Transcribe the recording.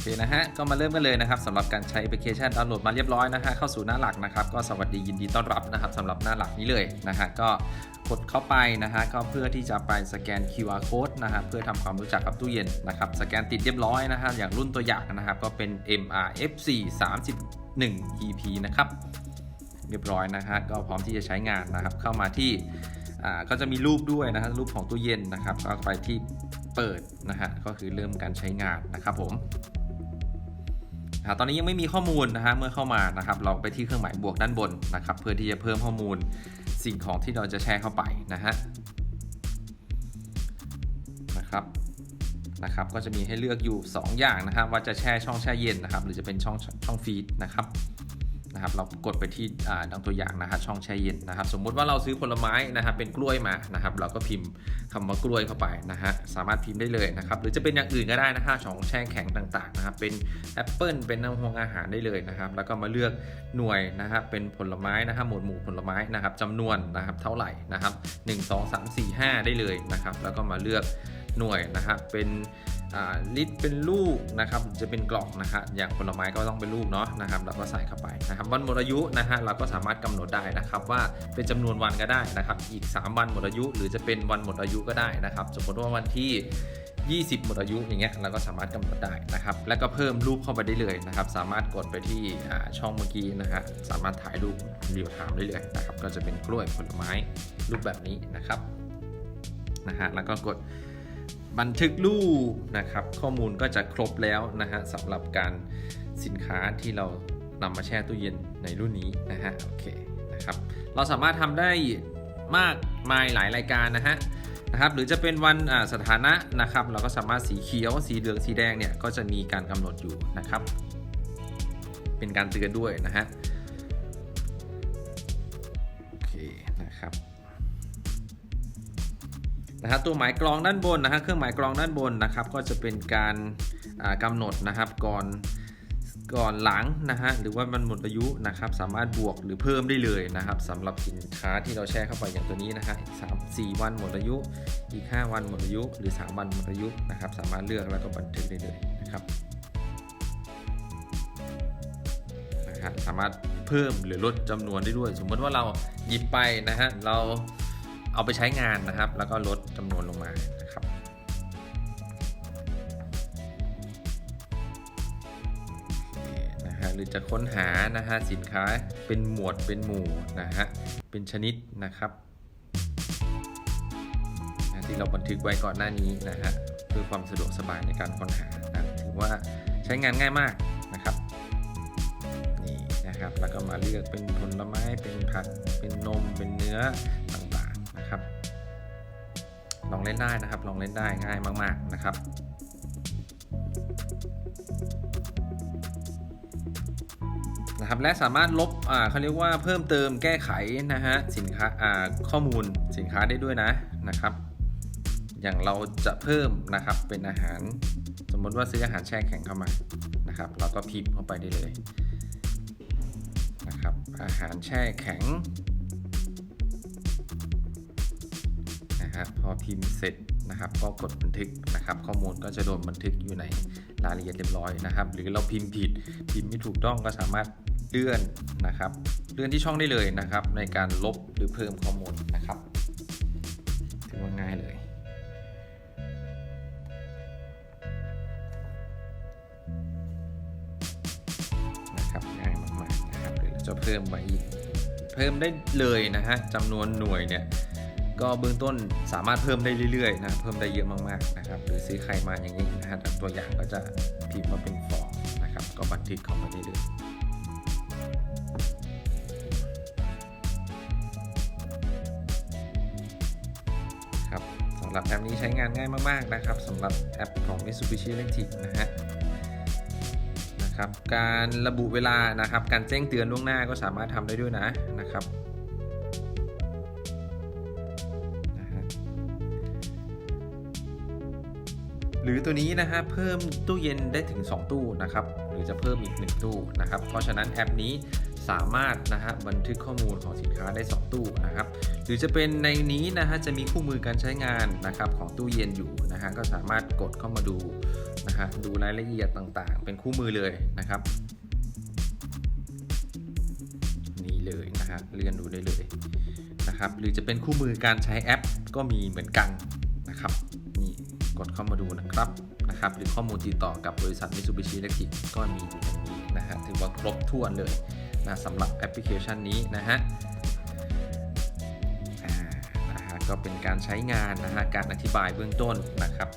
อเคนะฮะ ก็มาเริ่มกันเลยนะครับสำหรับการใช้แอปพลิเคชันดาวน์โหลดมาเรียบร้อยนะฮะเข้าสู่หน้าหลักนะครับ ก็สวัสดียินดีต้อนรับนะครับสำหรับหน้าหลักนี้เลยนะฮะก็กดเข้าไปนะฮะก็เพื่อที่จะไปสแกน QR code นะฮะเพื่อทำความรู้จักกับตู้เย็นนะครับสแกนติดเรียบร้อยนะฮะอย่างรุ่นตัวอย่างนะครับก็เป็น MRFC 31 EP นะครับเรียบร้อยนะฮะก็พร้อมที่จะใช้งานนะครับเข้ามาที่อ่าก็จะมีรูปด้วยนะฮะรูปของตู้เย็นนะครับ ก็ไปที่เปิดนะฮะก็คือเริ่มการใช้งานนะครับผม ตอนนี้ยังไม่มีข้อมูลนะฮะเมื่อเข้ามานะครับเราไปที่เครื่องหมายบวกด้านบนนะครับเพื่อที่จะเพิ่มข้อมูลสิ่งของที่เราจะแชร์เข้าไปนะฮะนะครับนะครับก็จะมีให้เลือกอยู่ 2 อย่างนะครับว่าจะแช่ช่องแช่เย็นนะครับหรือจะเป็นช่องช่องฟีดนะครับ นะครับเรากดไปที่ดังตัวอย่างนะฮะช่องแช่เย็นนะครับ สมมุติว่าเราซื้อผลไม้นะครับเป็นกล้วยมานะครับ เราก็พิมพ์คำว่ากล้วยเข้าไปนะฮะสามารถพิมพ์ได้เลยนะครับ หรือจะเป็นอย่างอื่นก็ได้นะฮะช่องแช่แข็งต่างๆนะครับ เป็นแอปเปิลเป็นน้ำหงอาหารได้เลยนะครับ แล้วก็มาเลือกหน่วยนะครับเป็นผลไม้นะครับหมวดหมู่ผลไม้นะครับจำนวนนะครับเท่าไหร่นะครับ 1 2 3 4 5 ได้เลยนะครับ แล้วก็มาเลือก หน่วยนะครับเป็นลิตรเป็นลูกนะครับจะเป็นกล่องนะฮะอย่างผลไม้ก็ต้องเป็นลูกเนาะนะครับเราก็ใส่เข้าไปนะครับวันหมดอายุนะฮะเราก็สามารถกำหนดได้นะครับว่าเป็นจำนวนวันก็ได้นะครับอีก 3 วันหมดอายุ หรือจะเป็นวันหมดอายุก็ได้นะครับสมมติว่าวันที่20 หมดอายุอย่างเงี้ยเราก็สามารถกำหนดได้นะครับ แล้วก็เพิ่มรูปเข้าไปได้เลยนะครับ สามารถกดไปที่ช่องเมื่อกี้นะฮะสามารถถ่ายรูปเรียลไทม์ได้เลยนะครับ ก็จะเป็นกล้วยผลไม้รูปแบบนี้นะครับนะฮะแล้วก็กด บันทึกรูปนะครับ ข้อมูลก็จะครบแล้วนะฮะสำหรับการสินค้าที่เรานำมาแช่ตู้เย็นในรุ่นนี้นะฮะโอเคนะครับเราสามารถทำได้มากมายหลายรายการนะฮะนะครับหรือจะเป็นวันสถานะนะครับ เราก็สามารถสีเขียวสีเหลืองสีแดงเนี่ยก็จะมีการกำหนดอยู่นะครับ เป็นการเตือนด้วยนะฮะ นะฮะตัวหมายกรองด้านบนนะฮะเครื่องหมายกรองด้านบนนะครับ ก็จะเป็นการอ่ากำหนดนะครับก่อนก่อนหลังนะฮะหรือว่ามันหมดอายุนะครับสามารถบวกหรือเพิ่มได้เลยนะครับสำหรับสินค้าที่เราแช่เข้าไปอย่างตัวนี้นะฮะสามสี่วันหมดอายุ อีก 5 วันหมดอายุ หรือ 3 วันหมดอายุนะครับสามารถเลือกแล้วก็บันทึกได้เลยนะครับนะฮะสามารถเพิ่มหรือลดจำนวนได้ด้วย สมมติว่าเราหยิบไปนะฮะเรา เอาไปใช้งานนะครับ แล้วก็ลดจำนวนลงมานะครับนะฮะหรือจะค้นหานะฮะสินค้าเป็นหมวดเป็นหมู่นะฮะเป็นชนิดนะครับที่เราบันทึกไว้ก่อนหน้านี้นะฮะเพื่อความสะดวกสบายในการค้นหานะถือว่าใช้งานง่ายมากนะครับนี่นะครับแล้วก็มาเลือกเป็นผลไม้เป็นผักเป็นนมเป็นเนื้อ ลองเล่นได้นะครับ ลองเล่นได้ง่ายมาก ๆนะครับนะครับและสามารถลบอ่าเขาเรียกว่าเพิ่มเติมแก้ไขนะฮะสินค้าอ่าข้อมูลสินค้าได้ด้วยนะนะครับ อย่างเราจะเพิ่มนะครับเป็นอาหาร สมมติว่าซื้ออาหารแช่แข็งเข้ามานะครับเราก็พิมพ์เข้าไปได้เลยนะครับอาหารแช่แข็ง นะฮะพอพิมพ์เสร็จนะครับก็กดบันทึกนะครับ ข้อมูลก็จะโดนบันทึกอยู่ในรายละเอียดเรียบร้อยนะครับ หรือเราพิมพ์ผิดพิมพ์ไม่ถูกต้องก็สามารถเลื่อนนะครับเลื่อนที่ช่องได้เลยนะครับ ในการลบหรือเพิ่มข้อมูลนะครับถือว่าง่ายเลยนะครับง่ายมากๆนะครับหรือเราจะเพิ่มไว้อีกเพิ่มได้เลยนะฮะจำนวนหน่วยเนี่ย ก็เบื้องต้นสามารถเพิ่มได้เรื่อยๆนะเพิ่มได้เยอะมากๆนะครับหรือซื้อใครมาอย่างนี้นะฮะตัวอย่างก็จะพิมพ์มาเป็นฟอร์มนะครับ ก็บันทึกเข้ามาได้เลยครับสำหรับแอปนี้ใช้งานง่ายมากๆนะครับสำหรับแอปของ Mitsubishi Electric นะฮะนะครับการระบุเวลานะครับ การแจ้งเตือนล่วงหน้าก็สามารถทำได้ด้วยนะนะครับ หรือตัวนี้นะฮะเพิ่มตู้เย็นได้ถึง 2 ตู้นะครับหรือจะเพิ่มอีก 1 ตู้นะครับเพราะฉะนั้นแอปนี้สามารถนะฮะบันทึกข้อมูลของสินค้าได้ 2 ตู้นะครับหรือจะเป็นในนี้นะฮะจะมีคู่มือการใช้งานนะครับของตู้เย็นอยู่นะฮะก็สามารถกดเข้ามาดูนะฮะดูรายละเอียดต่างๆ เป็นคู่มือเลยนะครับนี่เลยนะฮะเลื่อนดูได้เลยนะครับหรือจะเป็นคู่มือการใช้แอปก็มีเหมือนกัน นะครับนี่กดเข้ามาดูนะครับนะครับหรือข้อมูลติดต่อกับบริษัทมิซูบิชิเล็กซี่ก็มีอยู่ในนี้นะฮะถือว่าครบถ้วนเลยนะสำหรับแอปพลิเคชันนี้นะฮะก็เป็นการใช้งานนะฮะการอธิบายเบื้องต้นนะครับ